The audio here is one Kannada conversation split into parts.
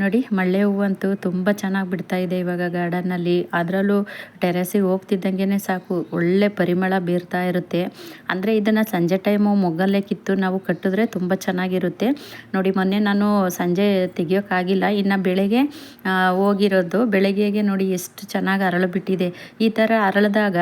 ನೋಡಿ, ಮಳ್ಳೆ ಹೂವಂತೂ ತುಂಬ ಚೆನ್ನಾಗಿ ಬಿಡ್ತಾ ಇದೆ ಇವಾಗ ಗಾರ್ಡನ್ನಲ್ಲಿ. ಅದರಲ್ಲೂ ಟೆರೆಸಿಗೆ ಹೋಗ್ತಿದ್ದಂಗೆ ಸಾಕು. ಒಳ್ಳೆ ಪರಿಮಳ ಬೀರ್ತಾ ಇರುತ್ತೆ. ಅಂದರೆ ಇದನ್ನು ಸಂಜೆ ಟೈಮು ಮೊಗ್ಗಲ್ಲೇ ಕಿತ್ತು ನಾವು ಕಟ್ಟಿದ್ರೆ ತುಂಬ ಚೆನ್ನಾಗಿರುತ್ತೆ. ನೋಡಿ, ಮೊನ್ನೆ ನಾನು ಸಂಜೆ ತೆಗಿಯೋಕ್ಕಾಗಿಲ್ಲ. ಇನ್ನು ಬೆಳಗ್ಗೆ ಹೋಗಿರೋದು. ಬೆಳಗ್ಗೆಗೆ ನೋಡಿ ಎಷ್ಟು ಚೆನ್ನಾಗಿ ಅರಳು ಬಿಟ್ಟಿದೆ. ಈ ಥರ ಅರಳಿದಾಗ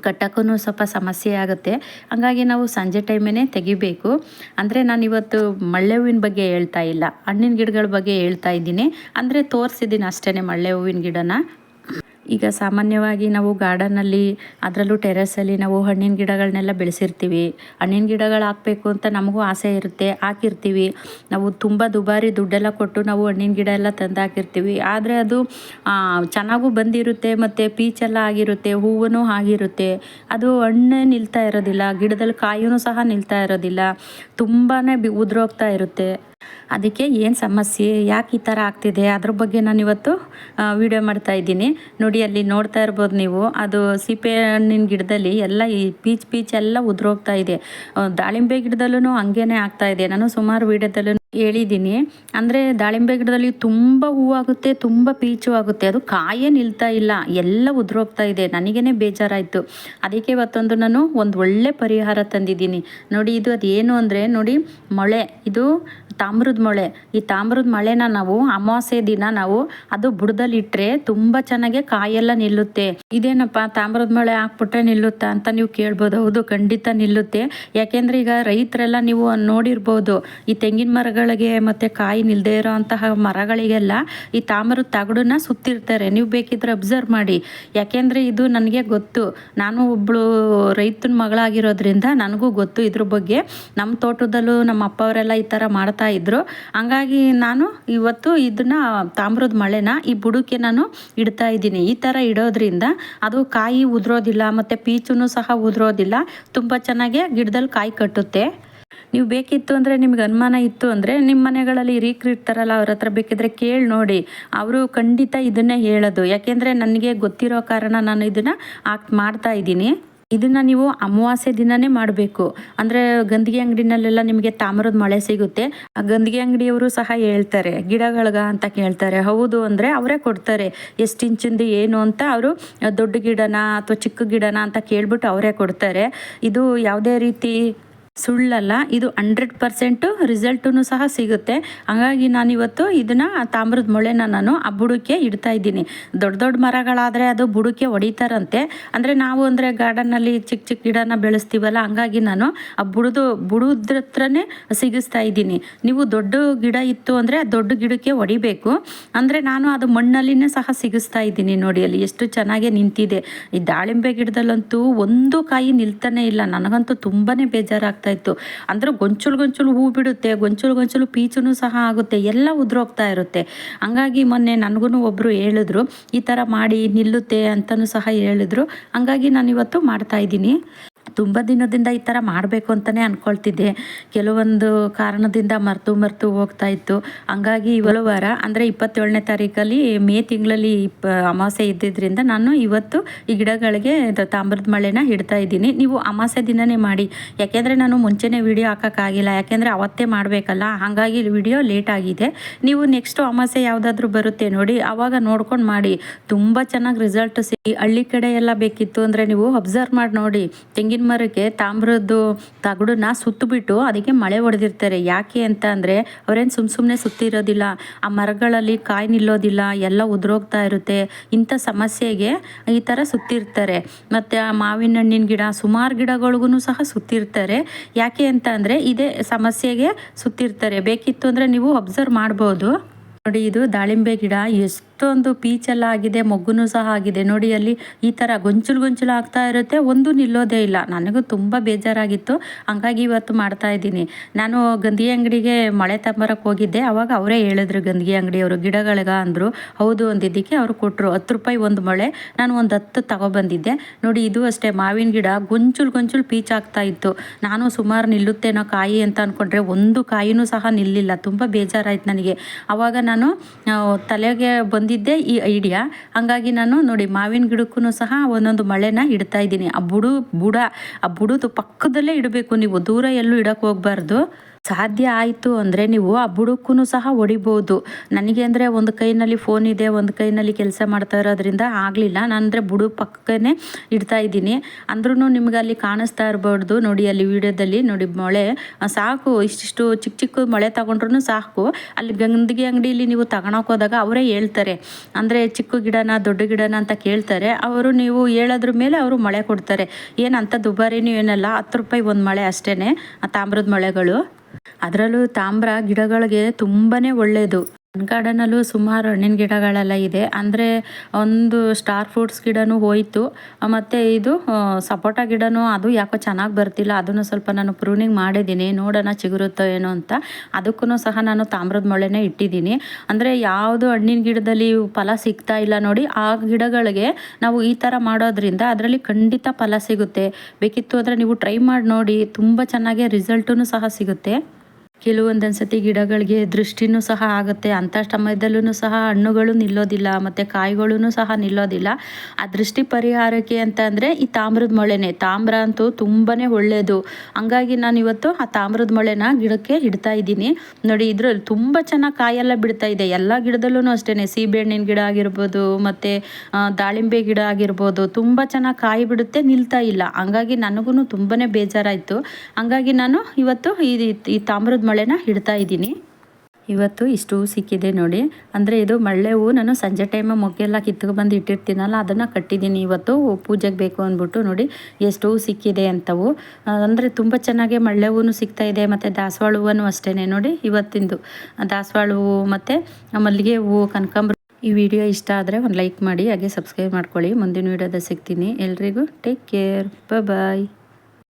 ಕಟ್ಟೋಕ್ಕೂ ಸ್ವಲ್ಪ ಸಮಸ್ಯೆ ಆಗುತ್ತೆ. ಹಾಗಾಗಿ ನಾವು ಸಂಜೆ ಟೈಮೇ ತೆಗಿಬೇಕು. ಅಂದರೆ ನಾನು ಇವತ್ತು ಮಳ್ಳೆ ಹೂವಿನ ಬಗ್ಗೆ ಹೇಳ್ತಾ ಇಲ್ಲ. ಹಣ್ಣಿನ ಗಿಡಗಳ ಬಗ್ಗೆ ಹೇಳ್ತಾ ಇದ್ದೀನಿ. ಅಂದರೆ ತೋರಿಸಿದ್ದೀನಿ ಅಷ್ಟೇ ಮಳ್ಳೆ ಹೂವಿನ ಗಿಡನ. ಈಗ ಸಾಮಾನ್ಯವಾಗಿ ನಾವು ಗಾರ್ಡನಲ್ಲಿ ಅದರಲ್ಲೂ ಟೆರೆಸಲ್ಲಿ ನಾವು ಹಣ್ಣಿನ ಗಿಡಗಳನ್ನೆಲ್ಲ ಬೆಳೆಸಿರ್ತೀವಿ. ಹಣ್ಣಿನ ಗಿಡಗಳು ಹಾಕಬೇಕು ಅಂತ ನಮಗೂ ಆಸೆ ಇರುತ್ತೆ, ಹಾಕಿರ್ತೀವಿ. ನಾವು ತುಂಬ ದುಬಾರಿ ದುಡ್ಡೆಲ್ಲ ಕೊಟ್ಟು ನಾವು ಹಣ್ಣಿನ ಗಿಡ ಎಲ್ಲ ತಂದು ಹಾಕಿರ್ತೀವಿ ಆದರೆ ಅದು ಚೆನ್ನಾಗೂ ಬಂದಿರುತ್ತೆ ಮತ್ತು ಪೀಚೆಲ್ಲ ಆಗಿರುತ್ತೆ ಹೂವು ಆಗಿರುತ್ತೆ. ಅದು ಹಣ್ಣೇ ನಿಲ್ತಾ ಇರೋದಿಲ್ಲ ಗಿಡದಲ್ಲಿ ಕಾಯೂ ಸಹ ನಿಲ್ತಾ ಇರೋದಿಲ್ಲ. ತುಂಬಾ ಬಿ ಉದುರೋಗ್ತಾ ಇರುತ್ತೆ. ಅದಕ್ಕೆ ಏನು ಸಮಸ್ಯೆ, ಯಾಕೆ ಈ ಥರ ಆಗ್ತಿದೆ, ಅದ್ರ ಬಗ್ಗೆ ನಾನು ಇವತ್ತು ವಿಡಿಯೋ ಮಾಡ್ತಾ ಇದ್ದೀನಿ. ನೋಡಿ, ಅಲ್ಲಿ ನೋಡ್ತಾ ಇರ್ಬೋದು ನೀವು, ಅದು ಸೀಪೆ ಹಣ್ಣಿನ ಗಿಡದಲ್ಲಿ ಎಲ್ಲ ಈ ಪೀಚ್ ಪೀಚ್ ಎಲ್ಲ ಉದುರೋಗ್ತಾ ಇದೆ. ದಾಳಿಂಬೆ ಗಿಡದಲ್ಲೂ ಹಂಗೇನೆ ಆಗ್ತಾ ಇದೆ. ನಾನು ಸುಮಾರು ವಿಡಿಯೋದಲ್ಲೂ ಹೇಳಿದ್ದೀನಿ. ಅಂದರೆ ದಾಳಿಂಬೆ ಗಿಡದಲ್ಲಿ ತುಂಬ ಹೂವಾಗುತ್ತೆ ತುಂಬ ಪೀಚು ಆಗುತ್ತೆ. ಅದು ಕಾಯೇ ನಿಲ್ತಾ ಇಲ್ಲ. ಎಲ್ಲ ಉದುರೋಗ್ತಾ ಇದೆ. ನನಗೇ ಬೇಜಾರಾಯಿತು. ಅದಕ್ಕೆ ಇವತ್ತೊಂದು ನಾನು ಒಂದು ಒಳ್ಳೆ ಪರಿಹಾರ ತಂದಿದ್ದೀನಿ. ನೋಡಿ, ಇದು ಅದೇನು ಅಂದರೆ, ನೋಡಿ, ಮೊಳೆ. ಇದು ತಾಮ್ರದ ಮೊಳೆ. ಈ ತಾಮ್ರದ ಮಳೆನ ನಾವು ಅಮಾವಾಸ್ಯೆ ದಿನ ನಾವು ಅದು ಬುಡದಲ್ಲಿ ಇಟ್ಟರೆ ತುಂಬ ಚೆನ್ನಾಗಿ ಕಾಯೆಲ್ಲ ನಿಲ್ಲುತ್ತೆ. ಇದೇನಪ್ಪ, ತಾಮ್ರದ ಮಳೆ ಹಾಕ್ಬಿಟ್ರೆ ನಿಲ್ಲುತ್ತಾ ಅಂತ ನೀವು ಕೇಳ್ಬೋದು. ಹೌದು, ಖಂಡಿತ ನಿಲ್ಲುತ್ತೆ. ಯಾಕೆಂದ್ರೆ ಈಗ ರೈತರೆಲ್ಲ ನೀವು ನೋಡಿರ್ಬೋದು, ಈ ತೆಂಗಿನ ಮರಗಳಿಗೆ ಮತ್ತು ಕಾಯಿ ನಿಲ್ಲದೆ ಇರೋ ಅಂತಹ ಮರಗಳಿಗೆಲ್ಲ ಈ ತಾಮ್ರದ ತಗಡನ್ನ ಸುತ್ತಿರ್ತಾರೆ. ನೀವು ಬೇಕಿದ್ರೆ ಅಬ್ಸರ್ವ್ ಮಾಡಿ. ಯಾಕೆಂದರೆ ಇದು ನನಗೆ ಗೊತ್ತು. ನಾನು ಒಬ್ಬಳು ರೈತನ ಮಗಳಾಗಿರೋದ್ರಿಂದ ನನಗೂ ಗೊತ್ತು ಇದ್ರ ಬಗ್ಗೆ. ನಮ್ಮ ತೋಟದಲ್ಲೂ ನಮ್ಮ ಅಪ್ಪ ಅವರೆಲ್ಲ ಈ ಥರ ಮಾಡ್ತಾ ಇದ್ರು. ಹಂಗಾಗಿ ನಾನು ಇವತ್ತು ಇದನ್ನ, ತಾಮ್ರದ ಮಳೆನ ಈ ಬುಡಕ್ಕೆ ನಾನು ಇಡ್ತಾ ಇದ್ದೀನಿ. ಈ ಥರ ಇಡೋದ್ರಿಂದ ಅದು ಕಾಯಿ ಉದುರೋದಿಲ್ಲ, ಮತ್ತು ಪೀಚುನು ಸಹ ಉದುರೋದಿಲ್ಲ. ತುಂಬ ಚೆನ್ನಾಗಿ ಗಿಡದಲ್ಲಿ ಕಾಯಿ ಕಟ್ಟುತ್ತೆ. ನೀವು ಬೇಕಿತ್ತು ಅಂದರೆ ನಿಮ್ಗೆ ಅನುಮಾನ ಇತ್ತು ಅಂದರೆ ನಿಮ್ಮ ಮನೆಗಳಲ್ಲಿ ಇರ್ತಾರಲ್ಲ ಅವ್ರ ಹತ್ರ ಬೇಕಿದ್ರೆ ಕೇಳಿ ನೋಡಿ. ಅವರು ಖಂಡಿತ ಇದನ್ನೇ ಹೇಳೋದು. ಯಾಕೆಂದರೆ ನನಗೆ ಗೊತ್ತಿರೋ ಕಾರಣ ನಾನು ಇದನ್ನು ಆಕ್ಟ್ ಮಾಡ್ತಾ ಇದ್ದೀನಿ. ಇದನ್ನು ನೀವು ಅಮಾವಾಸ್ಯೆ ದಿನನೇ ಮಾಡಬೇಕು. ಅಂದರೆ ಗಂದಿಗೆ ಅಂಗಡಿನಲ್ಲೆಲ್ಲ ನಿಮಗೆ ತಾಮ್ರದ ಮಳೆ ಸಿಗುತ್ತೆ. ಆ ಗಂದಿಗೆ ಅಂಗಡಿಯವರು ಸಹ ಹೇಳ್ತಾರೆ, ಗಿಡಗಳ್ಗ ಅಂತ ಕೇಳ್ತಾರೆ. ಹೌದು ಅಂದರೆ ಅವರೇ ಕೊಡ್ತಾರೆ. ಎಷ್ಟು ಇಂಚಿಂದು ಏನು ಅಂತ ಅವರು ದೊಡ್ಡ ಗಿಡನ ಅಥವಾ ಚಿಕ್ಕ ಗಿಡನ ಅಂತ ಕೇಳಿಬಿಟ್ಟು ಅವರೇ ಕೊಡ್ತಾರೆ. ಇದು ಯಾವುದೇ ರೀತಿ ಸುಳ್ಳಲ್ಲ, ಇದು ಹಂಡ್ರೆಡ್ ಪರ್ಸೆಂಟು ರಿಸಲ್ಟೂ ಸಹ ಸಿಗುತ್ತೆ. ಹಾಗಾಗಿ ನಾನಿವತ್ತು ಇದನ್ನು ತಾಮ್ರದ ಮೊಳೆನ ನಾನು ಆ ಬುಡಕ್ಕೆ ಇಡ್ತಾ ಇದ್ದೀನಿ. ದೊಡ್ಡ ದೊಡ್ಡ ಮರಗಳಾದರೆ ಅದು ಬುಡಕ್ಕೆ ಹೊಡಿತಾರಂತೆ ಅಂದರೆ ನಾವು ಅಂದರೆ ಗಾರ್ಡನ್ನಲ್ಲಿ ಚಿಕ್ಕ ಚಿಕ್ಕ ಗಿಡನ ಬೆಳೆಸ್ತೀವಲ್ಲ, ಹಂಗಾಗಿ ನಾನು ಆ ಬುಡದು ಬುಡದ್ರ ಹತ್ರನೇ ಸಿಗಿಸ್ತಾ ಇದ್ದೀನಿ. ನೀವು ದೊಡ್ಡ ಗಿಡ ಇತ್ತು ಅಂದರೆ ದೊಡ್ಡ ಗಿಡಕ್ಕೆ ಹೊಡಿಬೇಕು ಅಂದರೆ ನಾನು ಅದು ಮಣ್ಣಲ್ಲಿನೇ ಸಹ ಸಿಗಿಸ್ತಾ ಇದ್ದೀನಿ ನೋಡಿ ಅಲ್ಲಿ ಎಷ್ಟು ಚೆನ್ನಾಗಿ ನಿಂತಿದೆ. ಈ ದಾಳಿಂಬೆ ಗಿಡದಲ್ಲಂತೂ ಒಂದು ಕಾಯಿ ನಿಲ್ತಾನೆ ಇಲ್ಲ. ನನಗಂತೂ ತುಂಬಾ ಬೇಜಾರಾಗ್ತದೆ ಆಗ್ತಾ ಇತ್ತು ಅಂದ್ರೆ ಗೊಂಚಲು ಗೊಂಚಲು ಹೂ ಬಿಡುತ್ತೆ ಗೊಂಚಲು ಗೊಂಚಲು ಪೀಚುನು ಸಹ ಆಗುತ್ತೆ, ಎಲ್ಲ ಉದುರೋಗ್ತಾ ಇರುತ್ತೆ. ಹಂಗಾಗಿ ಮೊನ್ನೆ ನನಗೂ ಒಬ್ಬರು ಹೇಳಿದ್ರು, ಈ ಥರ ಮಾಡಿ ನಿಲ್ಲುತ್ತೆ ಅಂತಲೂ ಸಹ ಹೇಳಿದ್ರು. ಹಂಗಾಗಿ ನಾನು ಇವತ್ತು ಮಾಡ್ತಾ ಇದ್ದೀನಿ. ತುಂಬ ದಿನದಿಂದ ಈ ಥರ ಮಾಡಬೇಕು ಅಂತಲೇ ಅಂದ್ಕೊಳ್ತಿದ್ದೆ ಕೆಲವೊಂದು ಕಾರಣದಿಂದ ಮರೆತು ಮರೆತು ಹೋಗ್ತಾ ಇತ್ತು. ಹಂಗಾಗಿ ಇವಳು ವಾರ, ಅಂದರೆ ಇಪ್ಪತ್ತೇಳನೇ ತಾರೀಕಲ್ಲಿ ಮೇ ತಿಂಗಳಲ್ಲಿ ಇಪ್ಪ ಅಮಾವಾಸ್ಯೆ ಇದ್ದಿದ್ದರಿಂದ ನಾನು ಇವತ್ತು ಈ ಗಿಡಗಳಿಗೆ ತಾಮ್ರದ ಮಳೆನ ಹಿಡ್ತಾ ಇದ್ದೀನಿ. ನೀವು ಅಮಾವಾಸ್ಯೆ ದಿನನೇ ಮಾಡಿ. ಯಾಕೆಂದರೆ ನಾನು ಮುಂಚೆನೇ ವಿಡಿಯೋ ಹಾಕೋಕ್ಕಾಗಿಲ್ಲ. ಯಾಕೆಂದರೆ ಅವತ್ತೇ ಮಾಡಬೇಕಲ್ಲ. ಹಾಗಾಗಿ ವಿಡಿಯೋ ಲೇಟ್ ಆಗಿದೆ. ನೀವು ನೆಕ್ಸ್ಟು ಅಮಾವಾಸ್ಯೆ ಯಾವುದಾದ್ರೂ ಬರುತ್ತೆ ನೋಡಿ. ಆವಾಗ ನೋಡ್ಕೊಂಡು ಮಾಡಿ. ತುಂಬ ಚೆನ್ನಾಗಿ ರಿಸಲ್ಟ್ ಸಿ ಹಳ್ಳಿ ಕಡೆ ಎಲ್ಲ ಬೇಕಿತ್ತು ಅಂದರೆ ನೀವು ಅಬ್ಸರ್ವ್ ಮಾಡಿ ನೋಡಿ. ತೆಂಗಿನ ಮರಕ್ಕೆ ತಾಮ್ರದ್ದು ತಗಡನ್ನ ಸುತ್ತಬಿಟ್ಟು ಅದಕ್ಕೆ ಮಳೆ ಹೊಡೆದಿರ್ತಾರೆ ಯಾಕೆ ಅಂತ ಅಂದರೆ ಅವ್ರೇನು ಸುಮ್ಮ ಸುಮ್ಮನೆ ಸುತ್ತಿರೋದಿಲ್ಲ. ಆ ಮರಗಳಲ್ಲಿ ಕಾಯಿ ನಿಲ್ಲೋದಿಲ್ಲ. ಎಲ್ಲ ಉದುರೋಗ್ತಾ ಇರುತ್ತೆ. ಇಂಥ ಸಮಸ್ಯೆಗೆ ಈ ಥರ ಸುತ್ತಿರ್ತಾರೆ. ಮತ್ತು ಆ ಮಾವಿನ ಹಣ್ಣಿನ ಗಿಡ, ಸುಮಾರು ಗಿಡಗಳಿಗೂ ಸಹ ಸುತ್ತಿರ್ತಾರೆ. ಯಾಕೆ ಅಂತ ಅಂದರೆ ಇದೇ ಸಮಸ್ಯೆಗೆ ಸುತ್ತಿರ್ತಾರೆ. ಬೇಕಿತ್ತು ಅಂದರೆ ನೀವು ಅಬ್ಸರ್ವ್ ಮಾಡ್ಬೋದು. ನೋಡಿ ಇದು ದಾಳಿಂಬೆ ಗಿಡ ಎಷ್ಟು ಅಷ್ಟೊಂದು ಪೀಚೆಲ್ಲ ಆಗಿದೆ, ಮೊಗ್ಗುನು ಸಹ ಆಗಿದೆ. ನೋಡಿ, ಅಲ್ಲಿ ಈ ಥರ ಗೊಂಚಲು ಗೊಂಚಲು ಆಗ್ತಾ ಇರುತ್ತೆ. ಒಂದು ನಿಲ್ಲೋದೇ ಇಲ್ಲ. ನನಗೂ ತುಂಬ ಬೇಜಾರಾಗಿತ್ತು. ಹಂಗಾಗಿ ಇವತ್ತು ಮಾಡ್ತಾ ಇದ್ದೀನಿ. ನಾನು ಗಂಧಿ ಅಂಗಡಿಗೆ ಮಳೆ ತಂಬರಕ್ಕೆ ಹೋಗಿದ್ದೆ. ಅವಾಗ ಅವರೇ ಹೇಳಿದ್ರು ಗಂಧಿ ಅಂಗಡಿಯವರು, ಗಿಡಗಳಿಗ ಅಂದರು. ಹೌದು ಅಂದಿದ್ದಕ್ಕೆ ಅವರು ಕೊಟ್ಟರು ಹತ್ತು ರೂಪಾಯಿ ಒಂದು ಮಳೆ. ನಾನು ಒಂದು ಹತ್ತು ತಗೊಬಂದಿದ್ದೆ. ನೋಡಿ, ಇದು ಅಷ್ಟೇ. ಮಾವಿನ ಗಿಡ ಗೊಂಚಲು ಗೊಂಚಲು ಆಗ್ತಾ ಇತ್ತು. ನಾನು ಸುಮಾರು ನಿಲ್ಲುತ್ತೇನೋ ಕಾಯಿ ಅಂತ ಅಂದ್ಕೊಂಡ್ರೆ ಒಂದು ಕಾಯಿನೂ ಸಹ ನಿಲ್ಲಿಲ್ಲ. ತುಂಬ ಬೇಜಾರಾಯ್ತು ನನಗೆ. ಅವಾಗ ನಾನು ತಲೆಗೆ ಬಂದು ಬಂದಿದ್ದೇ ಈ ಐಡಿಯಾ. ಹಾಗಾಗಿ ನಾನು ನೋಡಿ ಮಾವಿನ ಗಿಡಕ್ಕೂ ಸಹ ಒಂದೊಂದು ಮಳೆನ ಇಡ್ತಾ ಇದ್ದೀನಿ. ಆ ಬುಡು ಬುಡ, ಆ ಬುಡದ ಪಕ್ಕದಲ್ಲೇ ಇಡಬೇಕು. ನೀವು ದೂರ ಎಲ್ಲೂ ಇಡಕ್ಕೆ ಹೋಗ್ಬಾರ್ದು. ಸಾಧ್ಯ ಆಯಿತು ಅಂದರೆ ನೀವು ಆ ಬುಡಕ್ಕೂ ಸಹ ಹೊಡಿಬೋದು. ನನಗೆ ಅಂದರೆ ಒಂದು ಕೈನಲ್ಲಿ ಫೋನ್ ಇದೆ, ಒಂದು ಕೈನಲ್ಲಿ ಕೆಲಸ ಮಾಡ್ತಾ ಇರೋದ್ರಿಂದ ಆಗಲಿಲ್ಲ. ನಾನು ಅಂದರೆ ಬುಡು ಪಕ್ಕನೇ ಇಡ್ತಾ ಇದ್ದೀನಿ. ಅಂದ್ರೂ ನಿಮ್ಗೆ ಅಲ್ಲಿ ಕಾಣಿಸ್ತಾ ಇರಬಾರ್ದು. ನೋಡಿ ಅಲ್ಲಿ ವಿಡಿಯೋದಲ್ಲಿ ನೋಡಿ ಮೊಳೆ ಸಾಕು. ಇಷ್ಟಿಷ್ಟು ಚಿಕ್ಕ ಚಿಕ್ಕ ಮೊಳೆ ತಗೊಂಡ್ರು ಸಾಕು. ಅಲ್ಲಿ ಗಂದಿಗೆ ಅಂಗಡಿಯಲ್ಲಿ ನೀವು ಹೋದಾಗ ಅವರೇ ಹೇಳ್ತಾರೆ. ಅಂದರೆ ಚಿಕ್ಕ ಗಿಡನ, ದೊಡ್ಡ ಗಿಡನ ಅಂತ ಕೇಳ್ತಾರೆ. ಅವರು ನೀವು ಹೇಳೋದ್ರ ಮೇಲೆ ಅವರು ಮಳೆ ಕೊಡ್ತಾರೆ. ಏನಂತ ದುಬಾರಿನೂ ಏನಲ್ಲ. ಹತ್ತು ರೂಪಾಯಿ ಒಂದು ಮಳೆ ಅಷ್ಟೇ ಆ ತಾಮ್ರದ ಮಳೆಗಳು. ಅದರಲ್ಲೂ ತಾಮ್ರ ಗಿಡಗಳಿಗೆ ತುಂಬಾ ಒಳ್ಳೆಯದು ನನ್ನ ಗಾರ್ಡನಲ್ಲೂ ಸುಮಾರು ಹಣ್ಣಿನ ಗಿಡಗಳೆಲ್ಲ ಇದೆ. ಅಂದರೆ ಒಂದು ಸ್ಟಾರ್ ಫ್ರೂಟ್ಸ್ ಗಿಡನೂ ಹೋಯಿತು. ಮತ್ತು ಇದು ಸಪೋಟ ಗಿಡನೂ ಅದು ಯಾಕೋ ಚೆನ್ನಾಗಿ ಬರ್ತಿಲ್ಲ. ಅದನ್ನು ಸ್ವಲ್ಪ ನಾನು ಪ್ರೂನಿಂಗ್ ಮಾಡಿದ್ದೀನಿ. ನೋಡೋಣ ಚಿಗುರುತ್ತೋ ಏನೋ ಅಂತ. ಅದಕ್ಕೂ ಸಹ ನಾನು ತಾಮ್ರದ ಮೊಳೆನೇ ಇಟ್ಟಿದ್ದೀನಿ. ಅಂದರೆ ಯಾವುದು ಹಣ್ಣಿನ ಗಿಡದಲ್ಲಿ ಫಲ ಸಿಗ್ತಾ ಇಲ್ಲ ನೋಡಿ, ಆ ಗಿಡಗಳಿಗೆ ನಾವು ಈ ಥರ ಮಾಡೋದ್ರಿಂದ ಅದರಲ್ಲಿ ಖಂಡಿತ ಫಲ ಸಿಗುತ್ತೆ. ಬೇಕಿತ್ತು ಅಂದರೆ ನೀವು ಟ್ರೈ ಮಾಡಿ ನೋಡಿ. ತುಂಬ ಚೆನ್ನಾಗಿ ರಿಸಲ್ಟೂ ಸಹ ಸಿಗುತ್ತೆ. ಕೆಲವೊಂದೊಂದು ಸತಿ ಗಿಡಗಳಿಗೆ ದೃಷ್ಟಿನೂ ಸಹ ಆಗುತ್ತೆ. ಅಂಥ ಸಮಯದಲ್ಲೂ ಸಹ ಹಣ್ಣುಗಳು ನಿಲ್ಲೋದಿಲ್ಲ, ಮತ್ತು ಕಾಯಿಗಳೂ ಸಹ ನಿಲ್ಲೋದಿಲ್ಲ. ಆ ದೃಷ್ಟಿ ಪರಿಹಾರಕ್ಕೆ ಅಂತ ಅಂದರೆ ಈ ತಾಮ್ರದ ಮೊಳೆನೇ. ತಾಮ್ರ ಅಂತೂ ತುಂಬಾ ಒಳ್ಳೆಯದು ಹಂಗಾಗಿ ನಾನು ಇವತ್ತು ಆ ತಾಮ್ರದ ಮೊಳೆನ ಗಿಡಕ್ಕೆ ಇಡ್ತಾ ಇದ್ದೀನಿ. ನೋಡಿ, ಇದರಲ್ಲಿ ತುಂಬ ಚೆನ್ನಾಗಿ ಕಾಯೆಲ್ಲ ಬಿಡ್ತಾ ಇದೆ. ಎಲ್ಲ ಗಿಡದಲ್ಲೂ ಅಷ್ಟೇ ಸೀಬೆಹಣ್ಣಿನ ಗಿಡ ಆಗಿರ್ಬೋದು, ಮತ್ತು ದಾಳಿಂಬೆ ಗಿಡ ಆಗಿರ್ಬೋದು, ತುಂಬ ಚೆನ್ನಾಗಿ ಕಾಯಿ ಬಿಡುತ್ತೆ, ನಿಲ್ತಾ ಇಲ್ಲ. ಹಂಗಾಗಿ ನನಗೂ ತುಂಬಾ ಬೇಜಾರಾಯಿತು. ಹಂಗಾಗಿ ನಾನು ಇವತ್ತು ಈ ತಾಮ್ರದ ಮಳೆನ ಇಡ್ತಾ ಇದ್ದೀನಿ. ಇವತ್ತು ಇಷ್ಟು ಸಿಕ್ಕಿದೆ ನೋಡಿ. ಅಂದರೆ ಇದು ಮಳ್ಳೆ ಹೂ ನಾನು ಸಂಜೆ ಟೈಮು ಮೊಗ್ಗೆಲ್ಲ ಕಿತ್ಕೊಂಡು ಬಂದು ಇಟ್ಟಿರ್ತೀನಲ್ಲ, ಅದನ್ನು ಕಟ್ಟಿದ್ದೀನಿ ಇವತ್ತು. ಪೂಜೆಗೆ ಬೇಕು ಅಂದ್ಬಿಟ್ಟು ನೋಡಿ, ಎಷ್ಟು ಹೂ ಸಿಕ್ಕಿದೆ ಅಂತವು. ಅಂದರೆ ತುಂಬ ಚೆನ್ನಾಗಿ ಮಳ್ಳೆ ಹೂವು ಸಿಗ್ತಾ ಇದೆ, ಮತ್ತು ದಾಸವಾಳ ಹೂವನ್ನು ಅಷ್ಟೇ ನೋಡಿ ಇವತ್ತಿಂದು. ದಾಸವಾಳ ಹೂವು ಮತ್ತು ಮಲ್ಲಿಗೆ ಹೂವು ಕನಕಾಂಬ್ರ ಈ ವಿಡಿಯೋ ಇಷ್ಟ ಆದರೆ ಒಂದು ಲೈಕ್ ಮಾಡಿ, ಹಾಗೆ ಸಬ್ಸ್ಕ್ರೈಬ್ ಮಾಡ್ಕೊಳ್ಳಿ. ಮುಂದಿನ ವಿಡಿಯೋದ ಸಿಗ್ತೀನಿ. ಎಲ್ರಿಗೂ ಟೇಕ್ ಕೇರ್ ಬಾಯ್